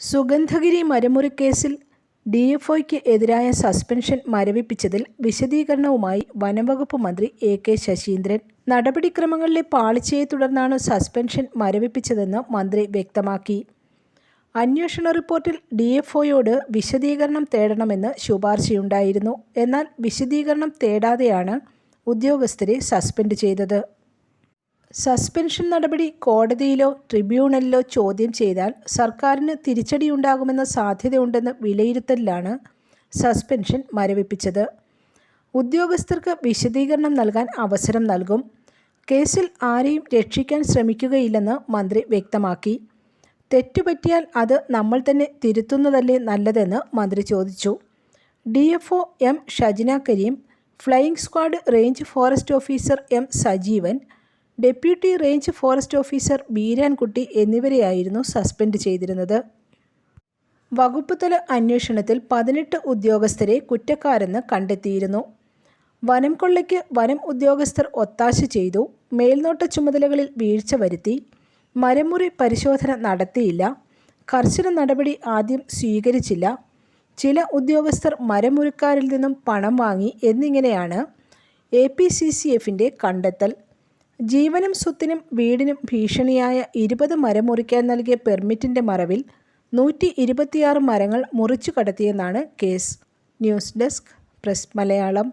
സുഗന്ധഗിരി മരമുറിക്കേസിൽ D F ഒയ്ക്ക് എതിരായ സസ്പെൻഷൻ മരവിപ്പിച്ചതിൽ വിശദീകരണവുമായി വനംവകുപ്പ് മന്ത്രി എ കെ ശശീന്ദ്രൻ. നടപടിക്രമങ്ങളിലെ പാളിച്ചയെ തുടർന്നാണ് സസ്പെൻഷൻ മരവിപ്പിച്ചതെന്ന് മന്ത്രി വ്യക്തമാക്കി. അന്വേഷണ റിപ്പോർട്ടിൽ ഡി എഫ് ഒയോട് വിശദീകരണം തേടണമെന്ന് ശുപാർശയുണ്ടായിരുന്നു. എന്നാൽ വിശദീകരണം തേടാതെയാണ് ഉദ്യോഗസ്ഥരെ സസ്പെൻഡ് ചെയ്തത്. സസ്പെൻഷൻ നടപടി കോടതിയിലോ ട്രിബ്യൂണലിലോ ചോദ്യം ചെയ്താൽ സർക്കാരിന് തിരിച്ചടിയുണ്ടാകുമെന്ന സാധ്യതയുണ്ടെന്ന് വിലയിരുത്തലിലാണ് സസ്പെൻഷൻ മരവിപ്പിച്ചത്. ഉദ്യോഗസ്ഥർക്ക് വിശദീകരണം നൽകാൻ അവസരം നൽകും. കേസിൽ ആരെയും രക്ഷിക്കാൻ ശ്രമിക്കുകയില്ലെന്ന് മന്ത്രി വ്യക്തമാക്കി. തെറ്റുപറ്റിയാൽ അത് നമ്മൾ തന്നെ തിരുത്തുന്നതല്ലേ നല്ലതെന്ന് മന്ത്രി ചോദിച്ചു. D F O M Shajina Karim flying squad range forest officer M Sajeevan deputy range forest officer Beerankutty എന്നിവരെയായിരുന്നു suspend ചെയ്തിരുന്നത്. വകുപ്പ് തല അന്വേഷണത്തിൽ പതിനെട്ട് ഉദ്യോഗസ്ഥരെ കുറ്റക്കാരെന്ന് കണ്ടെത്തിയിരുന്നു. വനം കൊള്ളയ്ക്ക് വനം ഉദ്യോഗസ്ഥർ ഒത്താശ ചെയ്തു. മേൽനോട്ട ചുമതലകളിൽ വീഴ്ച വരുത്തി. മരമുറി പരിശോധന നടത്തിയില്ല. കർശന നടപടി ആദ്യം സ്വീകരിച്ചില്ല. ചില ഉദ്യോഗസ്ഥർ മരമുറിക്കാരിൽ നിന്നും പണം വാങ്ങി എന്നിങ്ങനെയാണ് എ പി സി സി എഫിന്റെ കണ്ടെത്തൽ. ജീവനും സ്വത്തിനും വീടിനും ഭീഷണിയായ ഇരുപത് മരം മുറിക്കാൻ നൽകിയ പെർമിറ്റിന്റെ മറവിൽ നൂറ്റി ഇരുപത്തിയാറ് മരങ്ങൾ മുറിച്ചു കടത്തിയെന്നാണ് case. News desk press Malayalam.